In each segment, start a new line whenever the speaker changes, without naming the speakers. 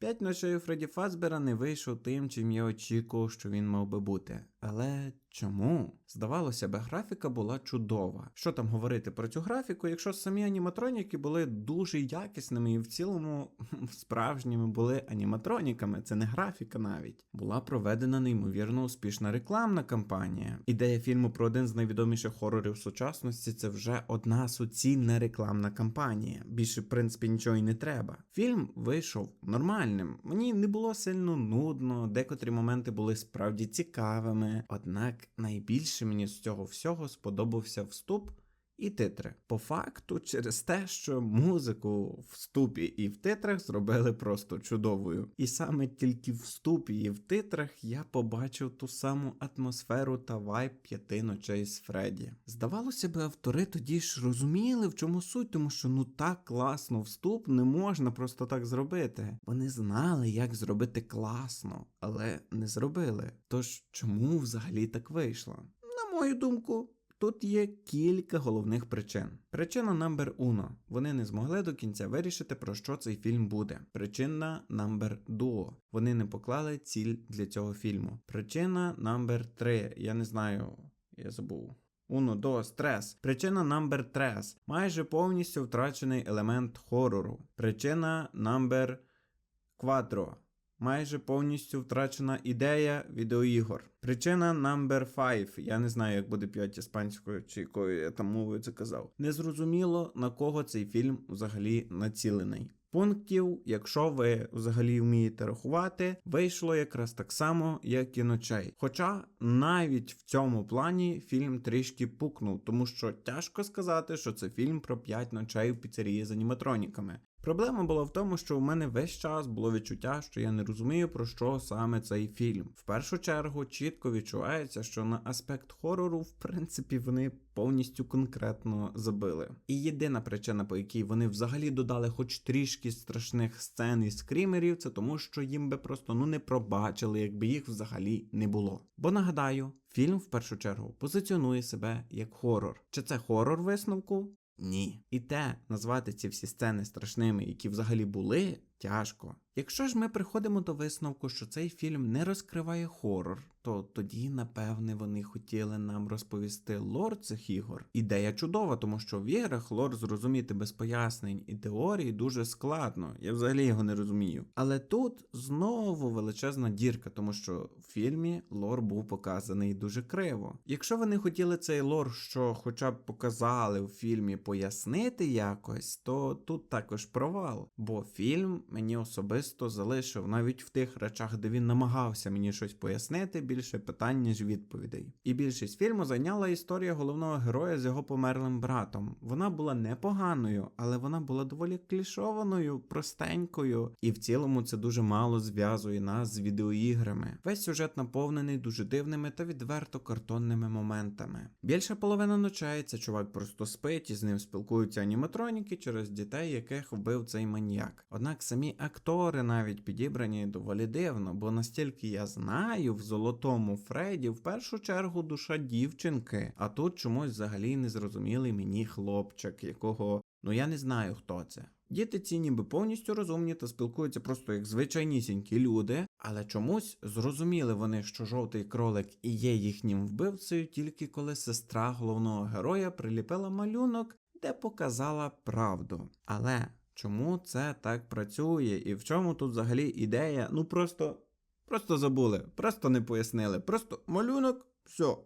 П'ять ночей Фредді Фазбера не вийшов тим, чим я очікував, що він мав би бути. Але чому? Здавалося б, графіка була чудова. Що там говорити про цю графіку, якщо самі аніматроніки були дуже якісними і в цілому справжніми були аніматроніками, це не графіка навіть. Була проведена неймовірно успішна рекламна кампанія. Ідея фільму про один з найвідоміших хорорів сучасності це вже одна суцільна рекламна кампанія. Більше, в принципі, нічого і не треба. Фільм вийшов нормальним. Мені не було сильно нудно, декотрі моменти були справді цікавими. Однак найбільше мені з цього всього сподобався вступ. І титри. По факту, через те, що музику в вступі і в титрах зробили просто чудовою. І саме тільки в вступі і в титрах я побачив ту саму атмосферу та вайб п'яти ночей з Фредді. Здавалося б, автори тоді ж розуміли, в чому суть, тому що ну так класно вступ не можна просто так зробити. Вони знали, як зробити класно, але не зробили. Тож чому взагалі так вийшло? На мою думку. Тут є кілька головних причин. Причина номер уно. Вони не змогли до кінця вирішити, про що цей фільм буде. Причина номер дуо. Вони не поклали ціль для цього фільму. Причина номер три. Я не знаю, я забув. Уно до стрес. Причина номер трес. Майже повністю втрачений елемент хорору. Причина номер квадро. Майже повністю втрачена ідея відеоігор. Причина number 5. Я не знаю, як буде 5 іспанською чи якою я там мовою це казав. Незрозуміло на кого цей фільм взагалі націлений. Пунктів, якщо ви взагалі вмієте рахувати, вийшло якраз так само, як і ночей. Хоча навіть в цьому плані фільм трішки пукнув, тому що тяжко сказати, що це фільм про 5 ночей в піцерії з аніматроніками. Проблема була в тому, що у мене весь час було відчуття, що я не розумію, про що саме цей фільм. В першу чергу чітко відчувається, що на аспект хорору, в принципі, вони повністю конкретно забили. І єдина причина, по якій вони взагалі додали хоч трішки страшних сцен і скрімерів, це тому, що їм би просто ну не пробачили, якби їх взагалі не було. Бо нагадаю, фільм в першу чергу позиціонує себе як хорор. Чи це хорор висновку? Ні. І те назвати ці всі сцени страшними, які взагалі були, тяжко. Якщо ж ми приходимо до висновку, що цей фільм не розкриває хорор, то тоді, напевне, вони хотіли нам розповісти лор цих ігор. Ідея чудова, тому що в іграх лор зрозуміти без пояснень і теорії дуже складно. Я взагалі його не розумію. Але тут знову величезна дірка, тому що в фільмі лор був показаний дуже криво. Якщо вони хотіли цей лор, що хоча б показали в фільмі пояснити якось, то тут також провал. Бо фільм мені особисто залишив навіть в тих речах, де він намагався мені щось пояснити, більше питань, ніж відповідей. І більшість фільму зайняла історія головного героя з його померлим братом. Вона була непоганою, але вона була доволі клішованою, простенькою, і в цілому це дуже мало зв'язує нас з відеоіграми. Весь сюжет наповнений дуже дивними та відверто картонними моментами. Більша половина ночей це чувак просто спить і з ним спілкуються аніматроніки через дітей, яких вбив цей маньяк. Однак самі актори навіть підібрані доволі дивно, бо настільки я знаю, в золотому Фредді в першу чергу душа дівчинки, а тут чомусь взагалі незрозумілий мені хлопчик, якого ну я не знаю хто це. Діти ці ніби повністю розумні та спілкуються просто як звичайнісінькі люди, але чомусь зрозуміли вони, що жовтий кролик і є їхнім вбивцею, тільки коли сестра головного героя приліпила малюнок, де показала правду. Але чому це так працює і в чому тут взагалі ідея? Ну просто, просто забули, просто не пояснили. Просто малюнок, все.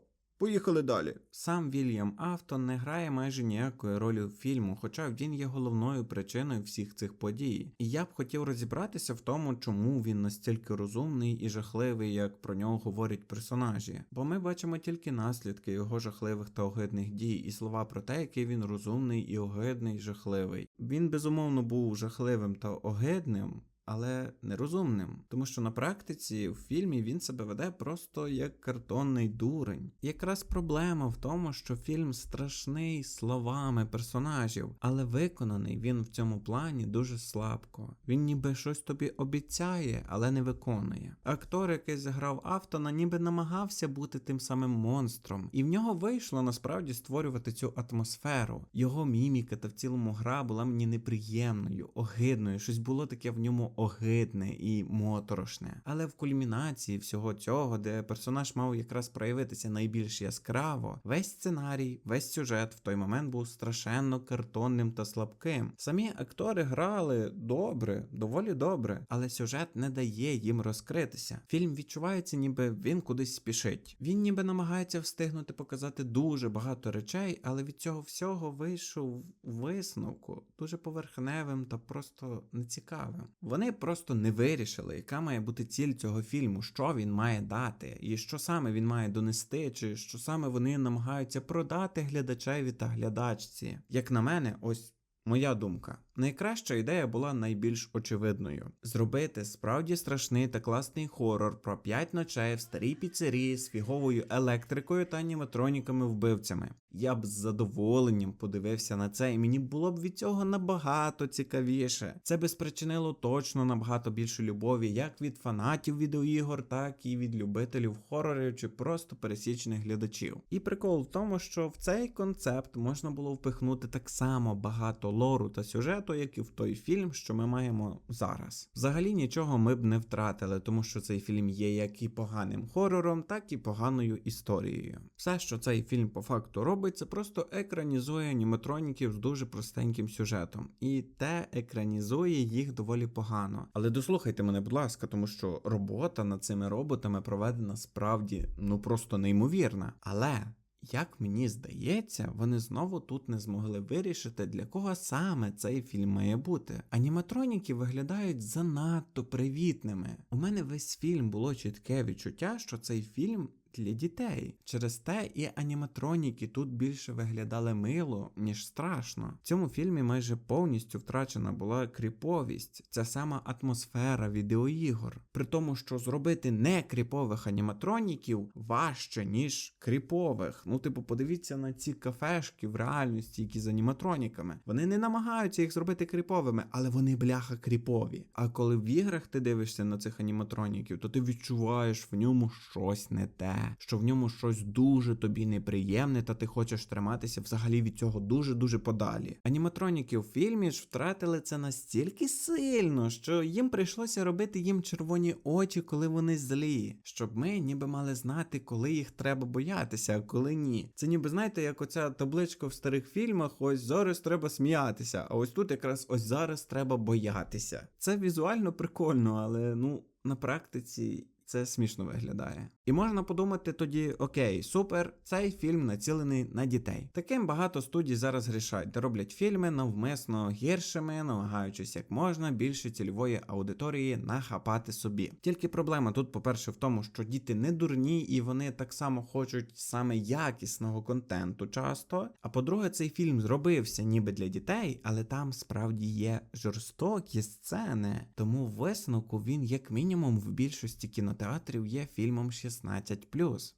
Поїхали далі. Сам Вільям Автон не грає майже ніякої ролі в фільму, хоча він є головною причиною всіх цих подій. І я б хотів розібратися в тому, чому він настільки розумний і жахливий, як про нього говорять персонажі. Бо ми бачимо тільки наслідки його жахливих та огидних дій, і слова про те, який він розумний і огидний, і жахливий. Він безумовно був жахливим та огидним але нерозумним, тому що на практиці в фільмі він себе веде просто як картонний дурень. Якраз проблема в тому, що фільм страшний словами персонажів, але виконаний він в цьому плані дуже слабко. Він ніби щось тобі обіцяє, але не виконує. Актор, який заграв Автона, ніби намагався бути тим самим монстром, і в нього вийшло насправді створювати цю атмосферу. Його міміка та в цілому гра була мені неприємною, огидною, щось було таке в ньому огидне і моторошне. Але в кульмінації всього цього, де персонаж мав якраз проявитися найбільш яскраво, весь сценарій, весь сюжет в той момент був страшенно картонним та слабким. Самі актори грали добре, доволі добре, але сюжет не дає їм розкритися. Фільм відчувається, ніби він кудись спішить. Він ніби намагається встигнути показати дуже багато речей, але від цього всього вийшов висновку дуже поверхневим та просто нецікавим. Вони просто не вирішили, яка має бути ціль цього фільму, що він має дати, і що саме він має донести, чи що саме вони намагаються продати глядачеві та глядачці. Як на мене, ось. Моя думка, найкраща ідея була найбільш очевидною: зробити справді страшний та класний хорор про п'ять ночей в старій піцерії з фіговою електрикою та аніматроніками вбивцями. Я б з задоволенням подивився на це, і мені було б від цього набагато цікавіше. Це би спричинило точно набагато більше любові, як від фанатів відеоігор, так і від любителів хорорів чи просто пересічних глядачів. І прикол в тому, що в цей концепт можна було впихнути так само багато лору та сюжету, як і в той фільм, що ми маємо зараз. Взагалі нічого ми б не втратили, тому що цей фільм є як і поганим хорором, так і поганою історією. Все, що цей фільм по факту робить, це просто екранізує аніматроніків з дуже простеньким сюжетом, і те екранізує їх доволі погано. Але дослухайте мене, будь ласка, тому що робота над цими роботами проведена справді ну просто неймовірна. Але як мені здається, вони знову тут не змогли вирішити, для кого саме цей фільм має бути. Аніматроніки виглядають занадто привітними. У мене весь фільм було чітке відчуття, що цей фільм. Для дітей через те і аніматроніки тут більше виглядали мило, ніж страшно. В цьому фільмі майже повністю втрачена була кріповість, ця сама атмосфера відеоігор. При тому, що зробити не кріпових аніматроніків важче, ніж кріпових. Ну, типу, подивіться на ці кафешки в реальності, які з аніматроніками. Вони не намагаються їх зробити кріповими, але вони бляха кріпові. А коли в іграх ти дивишся на цих аніматроніків, то ти відчуваєш в ньому щось не те що в ньому щось дуже тобі неприємне, та ти хочеш триматися взагалі від цього дуже-дуже подалі. Аніматроніки в фільмі ж втратили це настільки сильно, що їм прийшлося робити їм червоні очі, коли вони злі, щоб ми ніби мали знати, коли їх треба боятися, а коли ні. Це ніби знаєте, як оця табличка в старих фільмах, ось зараз треба сміятися, а ось тут якраз ось зараз треба боятися. Це візуально прикольно, але ну на практиці. Це смішно виглядає. І можна подумати тоді: окей, супер, цей фільм націлений на дітей. Таким багато студій зараз грішать, де роблять фільми навмисно гіршими, намагаючись як можна більше цільової аудиторії нахапати собі. Тільки проблема тут, по-перше, в тому, що діти не дурні і вони так само хочуть саме якісного контенту часто. А по-друге, цей фільм зробився ніби для дітей, але там справді є жорстокі сцени. Тому висновку він, як мінімум, в більшості кінотеатрів є фільмом 16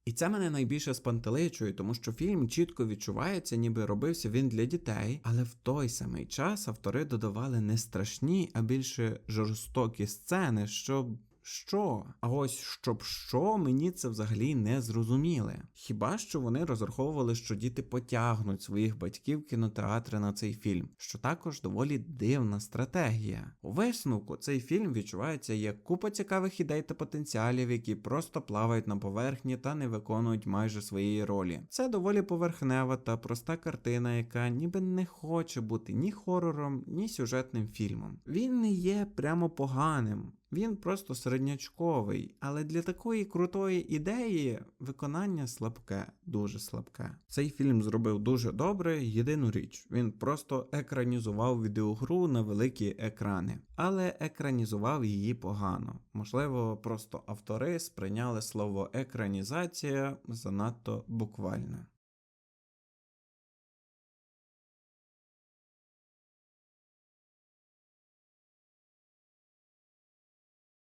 І це мене найбільше спантеличує, тому що фільм чітко відчувається, ніби робився він для дітей, але в той самий час автори додавали не страшні, а більше жорстокі сцени, щоб. Що? А ось щоб що, мені це взагалі не зрозуміли. Хіба що вони розраховували, що діти потягнуть своїх батьків кінотеатри на цей фільм, що також доволі дивна стратегія. У висновку цей фільм відчувається як купа цікавих ідей та потенціалів, які просто плавають на поверхні та не виконують майже своєї ролі. Це доволі поверхнева та проста картина, яка ніби не хоче бути ні хорором, ні сюжетним фільмом. Він не є прямо поганим. Він просто середнячковий, але для такої крутої ідеї виконання слабке, дуже слабке. Цей фільм зробив дуже добре. Єдину річ, він просто екранізував відеогру на великі екрани, але екранізував її погано. Можливо, просто автори сприйняли слово екранізація занадто буквально.